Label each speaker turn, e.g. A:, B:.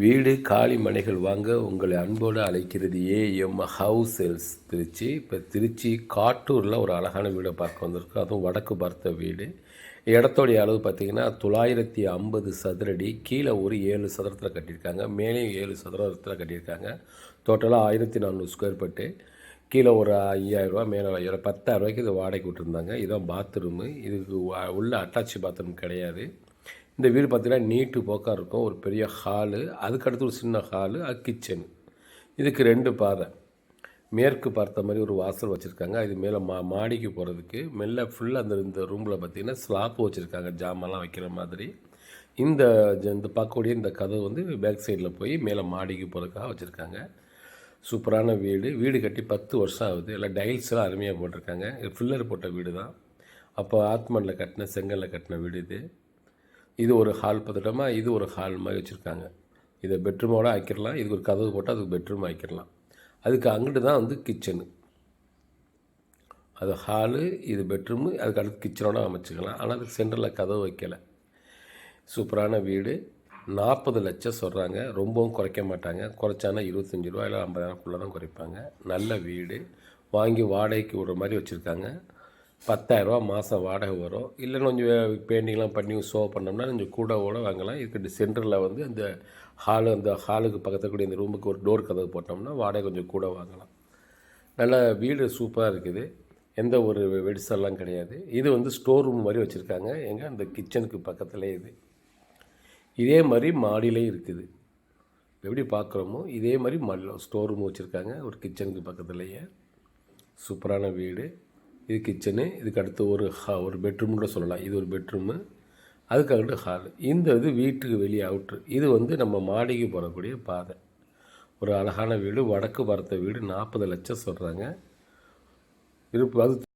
A: வீடு காலி மனைகள் வாங்க உங்களை அன்போடு அழைக்கிறது ஏஎம் ஹவுஸ் சேல்ஸ் திருச்சி. இப்போ திருச்சி காட்டூரில் ஒரு அழகான வீடை பார்க்க வந்திருக்கோம். அதுவும் வடக்கு பார்த்த வீடு. இடத்தோடைய அளவு பார்த்திங்கன்னா தொள்ளாயிரத்தி ஐம்பது சதுரடி கீழே ஒரு ஏழு சதுரத்தில் கட்டியிருக்காங்க மேலேயும் ஏழு சதுரத்தில் கட்டியிருக்காங்க. டோட்டலாக ஆயிரத்தி நானூறு ஸ்கொயர் ஃபீட்டு கீழே ஒரு ஐயாயிரரூவா மேலே ஐயாயிரம் பத்தாயிரரூவாய்க்கு இது வாடகை விட்டுருந்தாங்க. இதுதான் பாத்ரூமு இதுக்கு உள்ள அட்டாச் பாத்ரூம் கிடையாது. இந்த வீடு பார்த்திங்கன்னா நீட்டு போக்காக இருக்கும் ஒரு பெரிய ஹாலு அதுக்கடுத்து ஒரு சின்ன ஹாலு அது கிச்சனு இதுக்கு ரெண்டு பாதை. மேற்கு பார்த்த மாதிரி ஒரு வாசல் வச்சுருக்காங்க. இது மேலே மா மாடிக்கு போகிறதுக்கு மெல்ல ஃபுல்லாக அந்த இந்த ரூமில் பார்த்திங்கன்னா ஸ்லாப் வச்சுருக்காங்க. ஜாமான்லாம் வைக்கிற மாதிரி. இந்த இந்த பார்க்கக்கூடிய இந்த கதவு வந்து பேக் சைடில் போய் மேலே மாடிக்கு போகிறதுக்காக வச்சுருக்காங்க. சூப்பரான வீடு. வீடு கட்டி பத்து வருஷம் ஆகுது. எல்லாம் டைல்ஸ்லாம் அருமையாக போட்டிருக்காங்க. ஃபில்லர் போட்ட வீடு தான் அப்போ ஆத்மனில் கட்டின செங்கலில் கட்டின வீடு இது. இது ஒரு ஹால் பார்த்துட்டோமா இது ஒரு ஹால் மாதிரி வச்சுருக்காங்க. இதை பெட்ரூமோடு ஆக்கிடலாம் இதுக்கு ஒரு கதவு போட்டால் அதுக்கு பெட்ரூம் ஆக்கிடலாம் அதுக்கு அங்கிட்டு தான் வந்து கிச்சனு அது ஹாலு இது பெட்ரூமு அதுக்கு அடுத்து கிச்சனோட அமைச்சுக்கலாம். ஆனால் அதுக்கு சென்டரில் கதவு வைக்கலை. சூப்பரான வீடு. நாற்பது லட்சம் சொல்கிறாங்க ரொம்பவும் குறைக்க மாட்டாங்க. குறைச்சானா இருபத்தஞ்சி ரூபா இல்லை ஐம்பதாயிரம்குள்ளே தான் குறைப்பாங்க. நல்ல வீடு. வாங்கி வாடகைக்கு விடுற மாதிரி வச்சுருக்காங்க. பத்தாயிரரூவா மாதம் வாடகை வரும். இல்லை கொஞ்சம் பெயிண்டிங்லாம் பண்ணி ஷோ பண்ணோம்னா கொஞ்சம் கூட கூட வாங்கலாம். இதுக்கு சென்டரில் வந்து அந்த ஹாலு அந்த ஹாலுக்கு பக்கத்தில் கூடிய இந்த ரூமுக்கு ஒரு டோர் கதவு போட்டோம்னா வாடகை கொஞ்சம் கூட வாங்கலாம். நல்ல வீடு சூப்பராக இருக்குது. எந்த ஒரு வெடிசெல்லாம் கிடையாது. இது வந்து ஸ்டோர் ரூம் மாதிரி வச்சுருக்காங்க. எங்கே? அந்த கிச்சனுக்கு பக்கத்துலேயே இது. இதே மாதிரி மாடியிலையும் இருக்குது. எப்படி பார்க்குறோமோ இதே மாதிரி மாடியில் ஸ்டோர் ரூம் வச்சுருக்காங்க. ஒரு கிச்சனுக்கு பக்கத்துலேயே. சூப்பரான வீடு. இது கிச்சனு இதுக்கு அடுத்து ஒரு ஹா ஒரு பெட்ரூம் கூட சொல்லலாம். இது ஒரு பெட்ரூமு அதுக்கு அடுத்து ஹால் இந்த இது வீட்டுக்கு வெளியே அவுட்ரு இது வந்து நம்ம மாடிக்கு போகக்கூடிய பாதை. ஒரு அழகான வீடு. வடக்கு பார்த்த வீடு. நாற்பது லட்சம் சொல்கிறாங்க விருப்பம் அது